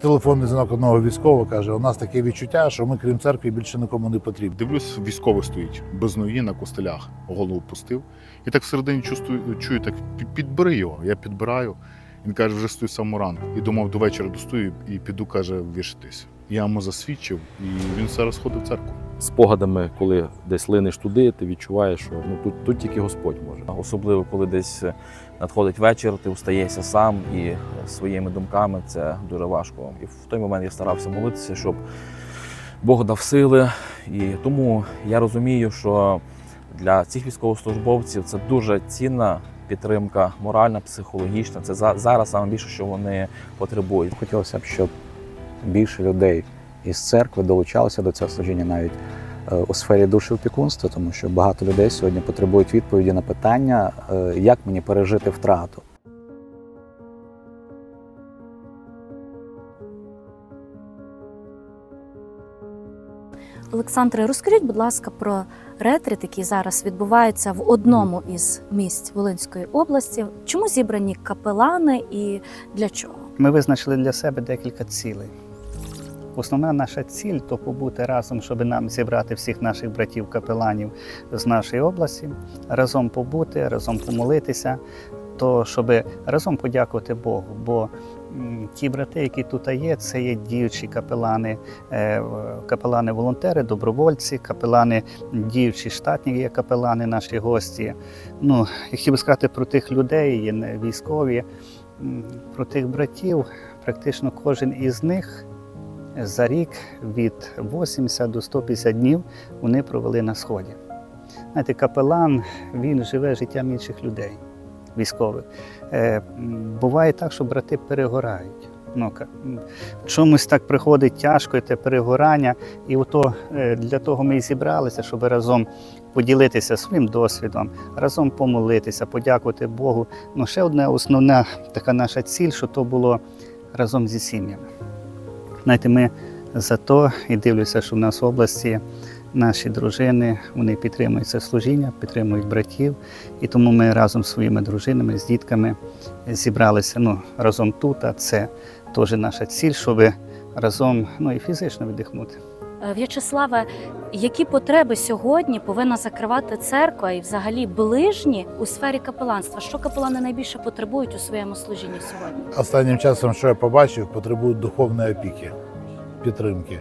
Телефонний дзвінок одного військового каже: у нас таке відчуття, що ми, крім церкви, більше нікому не потрібні. Дивлюсь, військовий стоїть без ноги на костелях, голову пустив. І так всередині чувствую, чую, так підбери його. Я підбираю. Він каже, вже стою самого ранку. І думав, до вечора достою і піду, каже, вішатись. Я йому засвідчив, і він зараз ходить в церкву. спогадами, коли десь линеш туди, ти відчуваєш, що ну тут, тут тільки Господь може. Особливо, коли десь е, надходить вечір, ти встаєшся сам і своїми думками це дуже важко. І в той момент я старався молитися, щоб Бог дав сили. І тому я розумію, що для цих військовослужбовців це дуже цінна підтримка, моральна, психологічна. Це за- зараз саме більше, що вони потребують. Хотілося б, щоб більше людей із церкви долучалося до цього служіння навіть у сфері душеопікунства, тому що багато людей сьогодні потребують відповіді на питання, е, як мені пережити втрату. Олександре, розкажіть, будь ласка, про ретрит, який зараз відбувається в одному із місць Волинської області. Чому зібрані капелани і для чого? Ми визначили для себе декілька цілей. Основна наша ціль то побути разом, щоб нам зібрати всіх наших братів-капеланів з нашої області, разом побути, разом помолитися, то щоб разом подякувати Богу. Бо ті брати, які тут є, це є діючі капелани, е, капелани-волонтери, добровольці, капелани, діючі штатні є капелани, наші гості. Ну, я хотів би сказати про тих людей, є військові, про тих братів. Практично кожен із них за рік від 80 до 150 днів вони провели на сході. Знаєте, капелан він живе життям інших людей, військових. Е, буває так, що брати перегорають. Ну, чомусь так приходить тяжко, те перегорання. І ото, е, для того ми і зібралися, щоб разом поділитися своїм досвідом, разом помолитися, подякувати Богу. Ну, ще одна основна така наша ціль, що то було разом зі сім'ями. Знаєте, ми за то і дивлюся, що в нас в області наші дружини вони підтримують це служіння, підтримують братів. І тому ми разом з своїми дружинами, з дітками зібралися ну, разом тут. А це теж наша ціль, щоб разом ну, і фізично віддихнути. В'ячеславе, які потреби сьогодні повинна закривати церква і взагалі ближні у сфері капеланства? Що капелани найбільше потребують у своєму служінні сьогодні? Останнім часом, що я побачив, потребують духовної опіки, підтримки.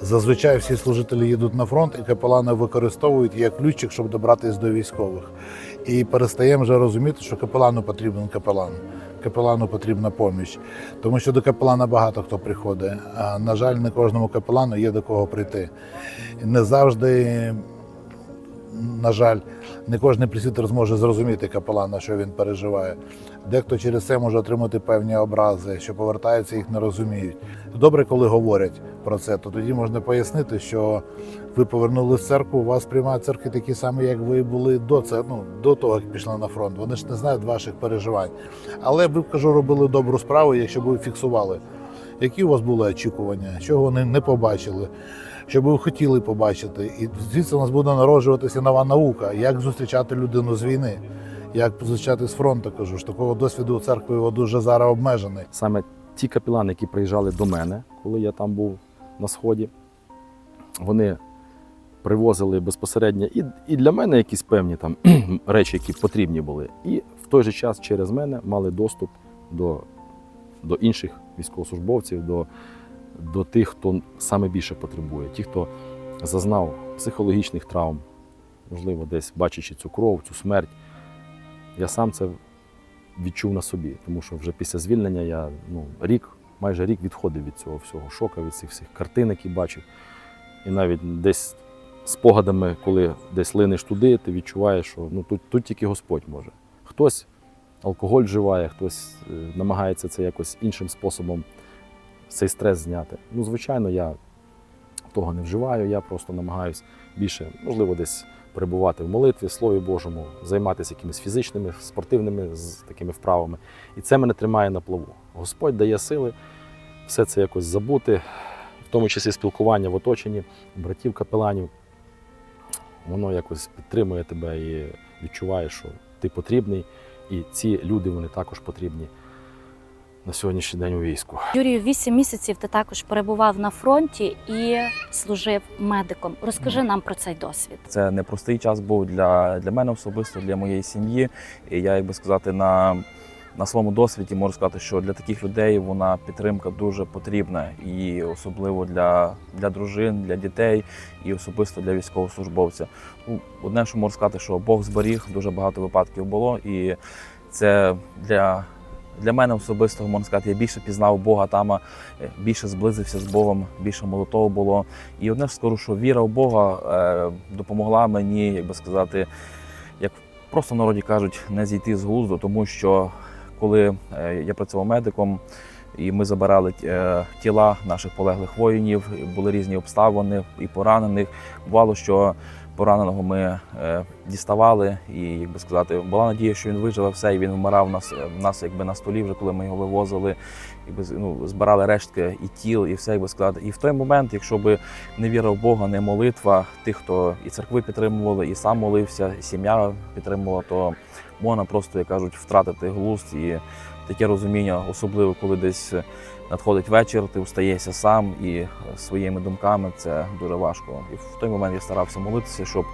Зазвичай всі служителі їдуть на фронт, і капелани використовують як ключик, щоб добратися до військових. І перестаємо вже розуміти, що капелану потрібен капелан. Капелану потрібна поміч, тому що до капелана багато хто приходить. А на жаль, не кожному капелану є до кого прийти. Не завжди, на жаль, не кожен пресвітер зможе зрозуміти капелана, що він переживає. Дехто через це може отримати певні образи, що повертаються, їх не розуміють. Добре, коли говорять про це, то тоді можна пояснити, що ви повернули в церкву, у вас приймають церкви такі самі, як ви були до це, ну, до того, як пішли на фронт. Вони ж не знають ваших переживань. Але ви кажу, робили добру справу, якщо б ви фіксували, які у вас були очікування, чого вони не побачили. Що ви хотіли побачити, і звідси у нас буде народжуватися нова наука, як зустрічати людину з війни, як зустрічати з фронту. Кажу ж такого досвіду у церкви його дуже зараз обмежений. Саме ті капелани, які приїжджали до мене, коли я там був на сході, вони привозили безпосередньо і, і для мене якісь певні там речі, які потрібні були, і в той же час через мене мали доступ до, до інших військовослужбовців, до, до тих, хто саме більше потребує, ті, хто зазнав психологічних травм, можливо, десь бачачи цю кров, цю смерть. Я сам це відчув на собі, тому що вже після звільнення я ну, рік, майже рік відходив від цього всього шока, від цих всіх картин, які бачив. І навіть десь спогадами, коли десь линеш туди, ти відчуваєш, що ну, тут, тут тільки Господь може. Хтось алкоголь вживає, хтось е, намагається це якось іншим способом цей стрес зняти. Ну, звичайно, я того не вживаю, я просто намагаюся більше, можливо, десь перебувати в молитві, Слові Божому, займатися якимись фізичними, спортивними такими вправами. І це мене тримає на плаву. Господь дає сили все це якось забути, в тому числі спілкування в оточенні братів капеланів. Воно якось підтримує тебе і відчуваєш, що ти потрібний, і ці люди вони також потрібні. На сьогоднішній день у війську. Юрію, вісім місяців ти також перебував на фронті і служив медиком. Розкажи нам про цей досвід. Це непростий час був для, для мене особисто, для моєї сім'ї. І я, як би сказати, на, на своєму досвіді можу сказати, що для таких людей вона підтримка дуже потрібна, і особливо для, для дружин, для дітей, і особисто для військовослужбовця. Ну, одне, що можу сказати, що Бог зберіг, дуже багато випадків було, і це для. Для мене особисто можна сказати, я більше пізнав Бога там, е, більше зблизився з Богом, більше молитов було. І одне ж скажу, що віра в Бога е, допомогла мені, як би сказати, як просто в народі кажуть, не зійти з глузду, тому що коли е, я працював медиком, і ми забирали тіла наших полеглих воїнів, були різні обставини і поранених. Бувало, що пораненого ми е, діставали, і як би сказати, була надія, що він виживе все, і він вмирав нас, у нас якби на столі, вже коли ми його вивозили, якби ну, збирали рештки і тіл, і все, якби сказати. І в той момент, якщо би не віра в Бога, не молитва тих, хто і церкви підтримували, і сам молився, і сім'я підтримувала, то можна просто, як кажуть, втратити глузд і таке розуміння, особливо коли десь надходить вечір, ти встаєшся сам і своїми думками це дуже важко. І в той момент я старався молитися, щоб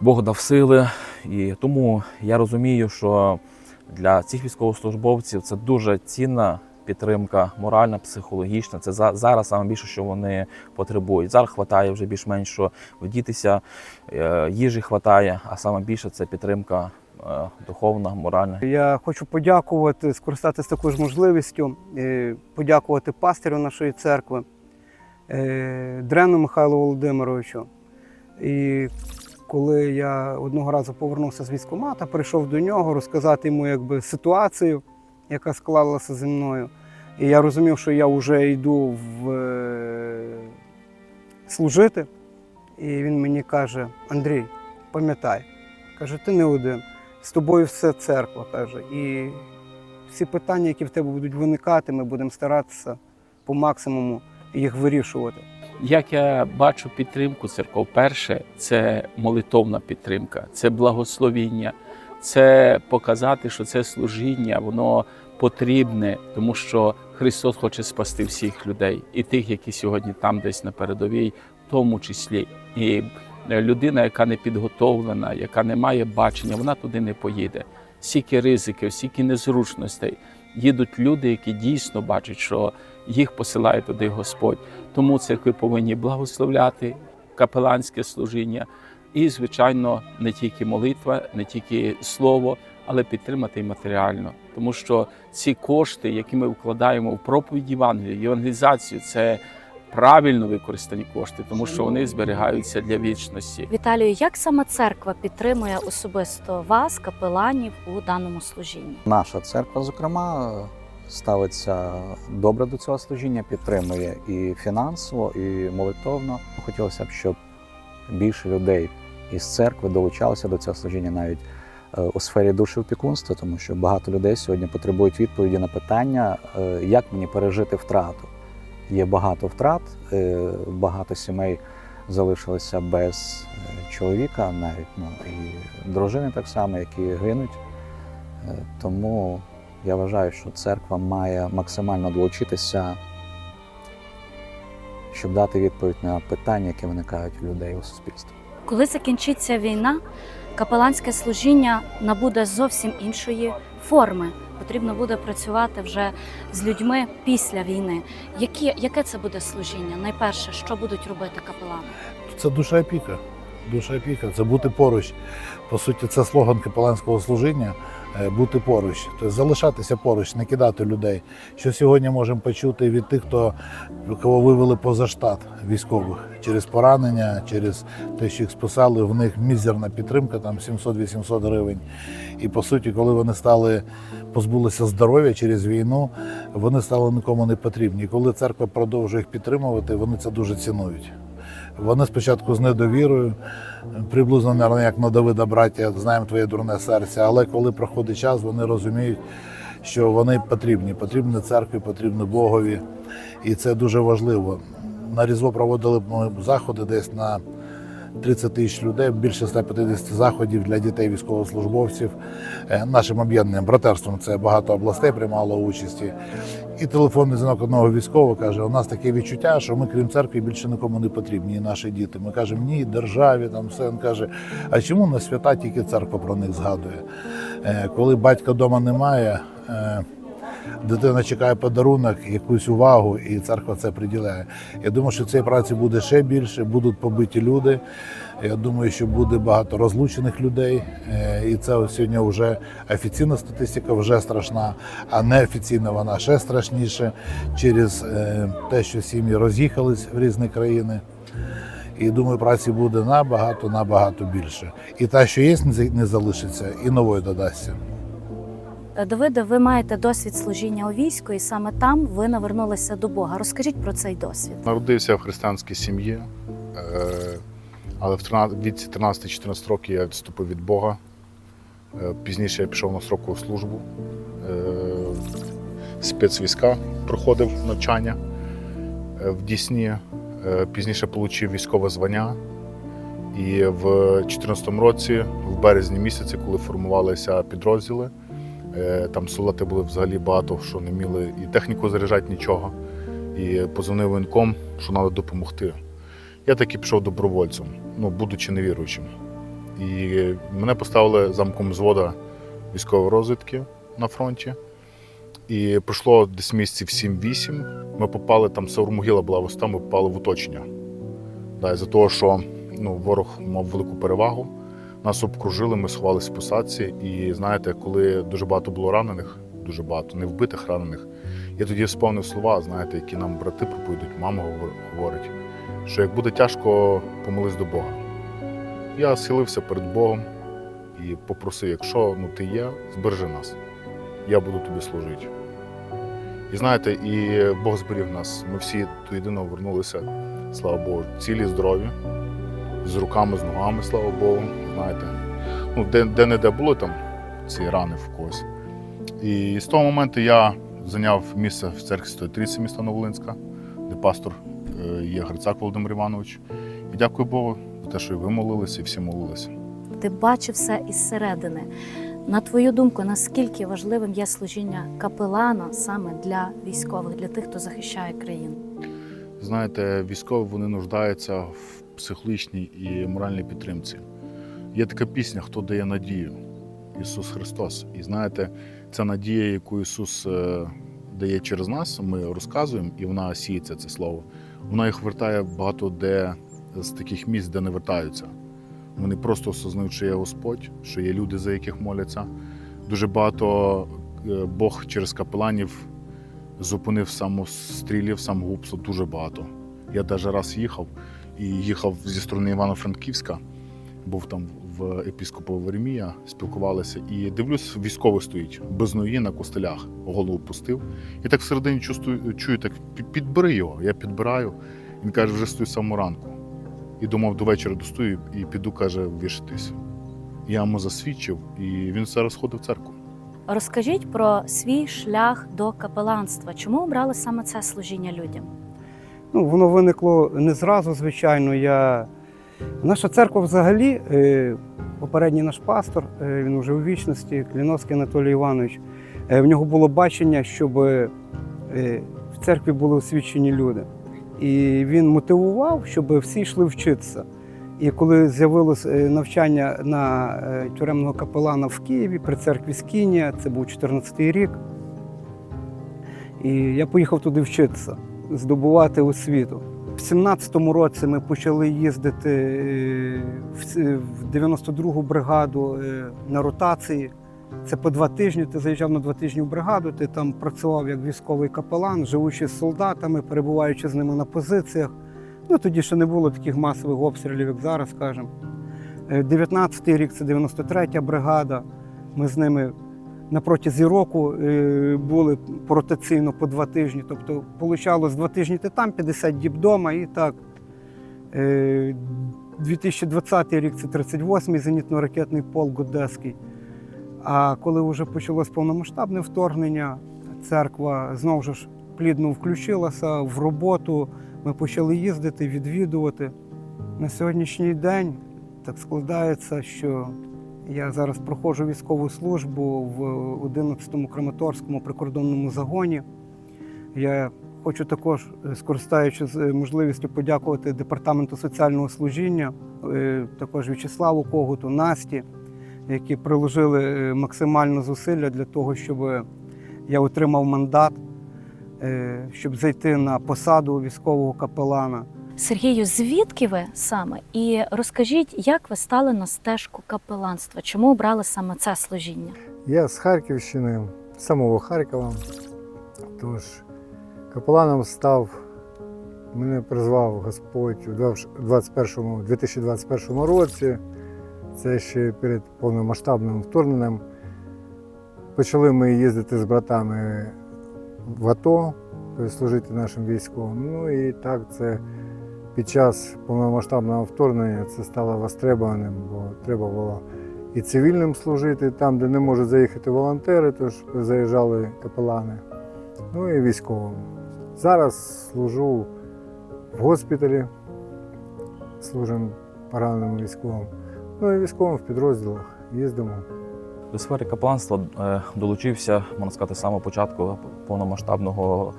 Бог дав сили. І тому я розумію, що для цих військовослужбовців це дуже цінна підтримка, моральна, психологічна. Це за- зараз саме більше, що вони потребують. Зараз хватає вже більш-менш що вдітися, е, їжі хватає, а саме більше це підтримка духовна, моральна. Я хочу подякувати, скористатися такою ж можливістю, е, подякувати пастирю нашої церкви е, Дрену Михайлу Володимировичу. І коли я одного разу повернувся з військкомата, прийшов до нього розказати йому якби, ситуацію, яка склалася зі мною. І я розумів, що я вже йду в, е, служити. І він мені каже: Андрій, пам'ятай, каже, ти не один з тобою все церква каже. І всі питання, які в тебе будуть виникати, ми будемо старатися по максимуму їх вирішувати. Як я бачу підтримку церков, перше це молитовна підтримка, це благословіння, це показати, що це служіння, воно потрібне, тому що Христос хоче спасти всіх людей, і тих, які сьогодні там десь на передовій, в тому числі. І людина, яка не підготовлена, яка не має бачення, вона туди не поїде. Стільки ризиків, стільки незручностей. Їдуть люди, які дійсно бачать, що їх посилає туди Господь. Тому церкви повинні благословляти капеланське служіння і, звичайно, не тільки молитва, не тільки слово, але підтримати і матеріально. Тому що ці кошти, які ми вкладаємо в проповідь Євангелія, євангелізацію, це правильно використані кошти, тому що вони зберігаються для вічності. Віталію, як саме церква підтримує особисто вас, капеланів, у даному служінні? Наша церква, зокрема, ставиться добре до цього служіння, підтримує і фінансово, і молитовно. Хотілося б, щоб більше людей із церкви долучалося до цього служіння навіть е, у сфері душеопікунства, тому що багато людей сьогодні потребують відповіді на питання, е, як мені пережити втрату. Є багато втрат, е, багато сімей залишилися без е, чоловіка, навіть ну, і дружини так само, які гинуть. Е, Тому я вважаю, що церква має максимально долучитися, щоб дати відповідь на питання, які виникають у людей у суспільстві. Коли закінчиться війна, капеланське служіння набуде зовсім іншої форми. Потрібно буде працювати вже з людьми після війни. Які, яке це буде служіння? Найперше, що будуть робити капелани? Це душа опіка. Душа опіка це бути поруч. По суті, це слоган капеланського служіння бути поруч, тобто залишатися поруч, не кидати людей. Що сьогодні можемо почути від тих, хто кого вивели поза штат військових через поранення, через те, що їх списали, в них мізерна підтримка, там 700-800 гривень. І по суті, коли вони стали позбулися здоров'я через війну, вони стали нікому не потрібні. Коли церква продовжує їх підтримувати, вони це дуже цінують. Вони спочатку з недовірою, приблизно мабуть, як на Давида браття, знаємо твоє дурне серце, але коли проходить час, вони розуміють, що вони потрібні, потрібні церкві, потрібні Богові. І це дуже важливо. На Різдво проводили ми заходи десь на 30 тисяч людей, більше 150 заходів для дітей військовослужбовців. Е, Нашим об'єднанням братерством це багато областей приймало участі. І телефонний дзвінок одного військового каже: у нас таке відчуття, що ми, крім церкви, більше нікому не потрібні, і наші діти. Ми кажемо, ні, державі там все. Він каже, а чому на свята тільки церква про них згадує? Е, Коли батька вдома немає, е, дитина чекає подарунок, якусь увагу, і церква це приділяє. Я думаю, що цієї праці буде ще більше, будуть побиті люди. Я думаю, що буде багато розлучених людей. Е, І це сьогодні вже офіційна статистика вже страшна, а неофіційна вона ще страшніше через е, те, що сім'ї роз'їхались в різні країни. І думаю, праці буде набагато, набагато більше. І та, що є, не не залишиться, і нової додасться. Е, Давиде, ви маєте досвід служіння у війську, і саме там ви навернулися до Бога. Розкажіть про цей досвід. Народився в християнській сім'ї, е, але в 13 віці 13-14 років я відступив від Бога. Е, Пізніше я пішов на строкову службу. Спецвійська проходив навчання в Дісні. Пізніше отримав військове звання. І в 2014 році, в березні місяці, коли формувалися підрозділи, там солдати були взагалі багато, що не вміли і техніку заряджати нічого і позвонив воєнком, що треба допомогти. Я таки пішов добровольцем, ну, будучи невіруючим. І мене поставили замком взвода військової розвідки на фронті. І пройшло десь місяців 7-8. Ми попали, там Саурмогила була висота, ми попали в оточення. Да, із-за того, що ну, ворог мав велику перевагу, нас обкружили, ми сховалися в посадці. І знаєте, коли дуже багато було ранених, дуже багато, не вбитих ранених, я тоді сповнив слова, знаєте, які нам брати проповідують, мама говор- говорить, що як буде тяжко, помолись до Бога. Я схилився перед Богом і попросив, якщо ну, ти є, збережи нас, я буду тобі служити. І знаєте, і Бог зберіг нас. Ми всі до єдиного вернулися, слава Богу, цілі, здорові, з руками, з ногами, слава Богу. Знаєте, ну, де, де не де були там ці рани в когось. І з того моменту я зайняв місце в церкві Святої Трійці міста Новолинська, де пастор е, є Грицак Володимир Іванович. І дякую Богу за те, що і ви молилися, і всі молилися. Ти бачив все із середини. На твою думку, наскільки важливим є служіння капелана саме для військових, для тих, хто захищає країну? Знаєте, військові вони нуждаються в психологічній і моральній підтримці. Є така пісня Хто дає надію? Ісус Христос. І знаєте, ця надія, яку Ісус е, дає через нас, ми розказуємо, і вона сіється це слово. Вона їх вертає багато де з таких місць, де не вертаються. Вони просто осознають, що є Господь, що є люди, за яких моляться. Дуже багато е, Бог через капеланів зупинив самострілів, самогубство дуже багато. Я навіть раз їхав і їхав зі сторони Івано-Франківська, був там в епіскопа Веремія, спілкувалися, і дивлюсь, військовий стоїть без ноги на костелях, голову пустив. І так всередині чувствую, чую, так підбери його. Я підбираю. Він каже, вже стою самого ранку. І думав, до вечора достою і піду, каже, вішатись. Я йому засвідчив, і він зараз ходив в церкву. Розкажіть про свій шлях до капеланства. Чому обрали саме це служіння людям? Ну, воно виникло не зразу, звичайно. Я... Наша церква взагалі, е, попередній наш пастор, е, він вже у вічності, Кліновський Анатолій Іванович, е, в нього було бачення, щоб в церкві були освічені люди. І він мотивував, щоб всі йшли вчитися. І коли з'явилось навчання на тюремного капелана в Києві при церкві Скінія, це був 14-й рік. І я поїхав туди вчитися, здобувати освіту. В 17-му році ми почали їздити е, в 92-гу бригаду е, на ротації. Це по два тижні. Ти заїжджав на два тижні в бригаду, ти там працював як військовий капелан, живучи з солдатами, перебуваючи з ними на позиціях. Ну тоді ще не було таких масових обстрілів, як зараз, скажімо. Е, 19-й рік це 93-я бригада. Ми з ними на протязі року е, були ротаційно по два тижні. Тобто, вийшло два тижні ти там, 50 діб вдома і так. Е, 2020 рік це 38-й зенітно-ракетний полк Одеський. А коли вже почалось повномасштабне вторгнення, церква знову ж плідно включилася в роботу. Ми почали їздити, відвідувати. На сьогоднішній день так складається, що я зараз проходжу військову службу в 11-му Краматорському прикордонному загоні. Я хочу також, е, скористаючись е, можливістю, подякувати Департаменту соціального служіння, е, також В'ячеславу Когуту, Насті, які приложили максимально зусилля для того, щоб я отримав мандат, щоб зайти на посаду військового капелана. Сергію, звідки ви саме? І розкажіть, як ви стали на стежку капеланства? Чому обрали саме це служіння? Я з Харківщини, з самого Харкова. Тож капеланом став, мене призвав Господь у 21 2021 році. Це ще перед повномасштабним вторгненням. Почали ми їздити з братами в АТО, тобто служити нашим військовим. Ну і так це під час повномасштабного вторгнення це стало востребованим, бо треба було і цивільним служити там, де не можуть заїхати волонтери, тож заїжджали капелани, ну і військовим. Зараз служу в госпіталі, служимо пораненим військовим, ну і військовим в підрозділах їздимо. До сфери капеланства е, долучився, можна сказати, з самого початку повномасштабного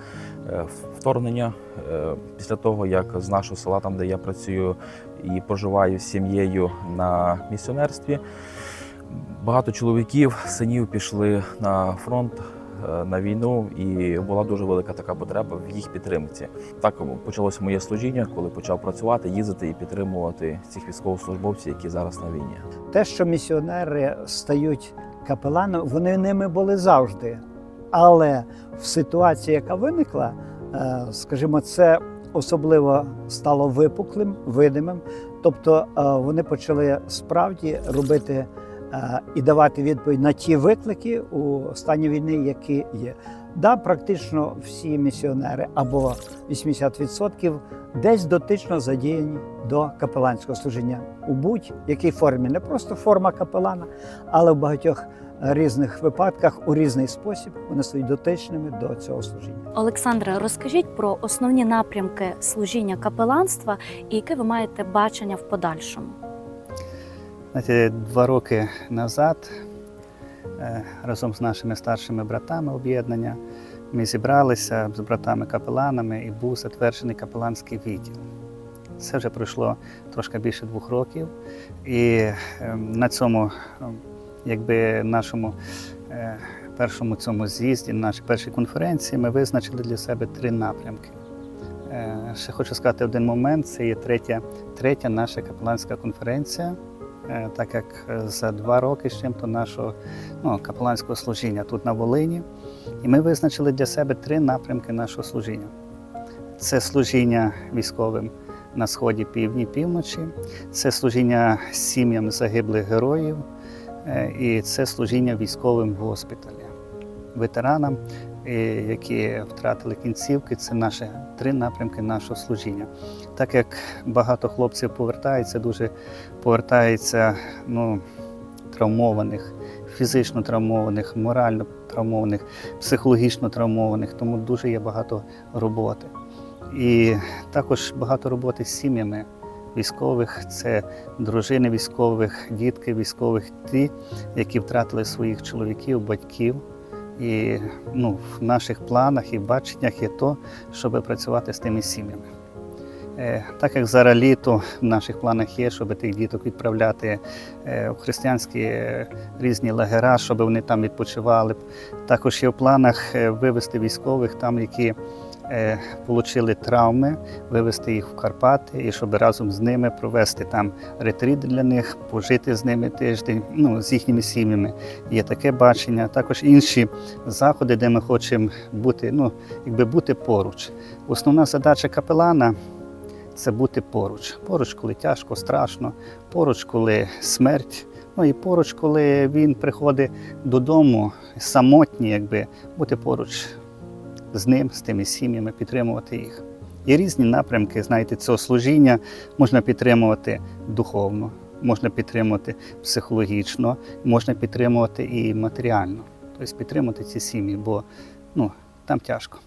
е, вторгнення. Е, Після того, як з нашого села, там де я працюю і проживаю з сім'єю на місіонерстві, багато чоловіків, синів пішли на фронт. На війну і була дуже велика така потреба в їх підтримці. Так почалося моє служіння, коли почав працювати, їздити і підтримувати цих військовослужбовців, які зараз на війні. те, що місіонери стають капеланами, вони ними були завжди. Але в ситуації, яка виникла, е, скажімо, це особливо стало випуклим, видимим. Тобто е, вони почали справді робити е, і давати відповідь на ті виклики у стані війни, які є. Да, практично всі місіонери або 80% десь дотично задіяні до капеланського служіння у будь-якій формі, не просто форма капелана, але в багатьох різних випадках у різний спосіб вони стають дотичними до цього служіння. Олександре, розкажіть про основні напрямки служіння капеланства і яке ви маєте бачення в подальшому. Знаєте, два роки назад разом з нашими старшими братами об'єднання ми зібралися з братами-капеланами і був затверджений капеланський відділ. Це вже пройшло трошки більше двох років. І е, на цьому, е, якби нашому е, першому цьому з'їзді, на нашій першій конференції, ми визначили для себе три напрямки. Е, Ще хочу сказати один момент: це є третя, третя наша капеланська конференція. Е, так як е, за два роки з чим-то нашого ну, капеланського служіння тут на Волині. І ми визначили для себе три напрямки нашого служіння: це служіння військовим на сході, півдні, півночі, це служіння сім'ям загиблих героїв, е, і це служіння військовим в госпіталі, ветеранам, які втратили кінцівки. Це наші три напрямки нашого служіння. Так як багато хлопців повертається, дуже повертається ну, травмованих, фізично травмованих, морально травмованих, психологічно травмованих, тому дуже є багато роботи. І також багато роботи з сім'ями військових, це дружини військових, дітки військових, ті, які втратили своїх чоловіків, батьків. І ну, в наших планах і баченнях є то, щоб працювати з тими сім'ями. Е, Так як зараз літо в наших планах є, щоб тих діток відправляти е, в християнські е, різні лагера, щоб вони там відпочивали. Також є в планах вивезти військових, там, які отримали травми, вивезти їх в Карпати і щоб разом з ними провести там ретріт для них, пожити з ними тиждень, ну, з їхніми сім'ями. Є таке бачення. Також інші заходи, де ми хочемо бути, ну, якби бути поруч. Основна задача капелана це бути поруч. Поруч, коли тяжко, страшно, поруч, коли смерть. Ну і поруч, коли він приходить додому самотній, якби бути поруч з ним, з тими сім'ями, підтримувати їх. Є різні напрямки, знаєте, цього служіння можна підтримувати духовно, можна підтримувати психологічно, можна підтримувати і матеріально. Тобто підтримувати ці сім'ї, бо ну, там тяжко.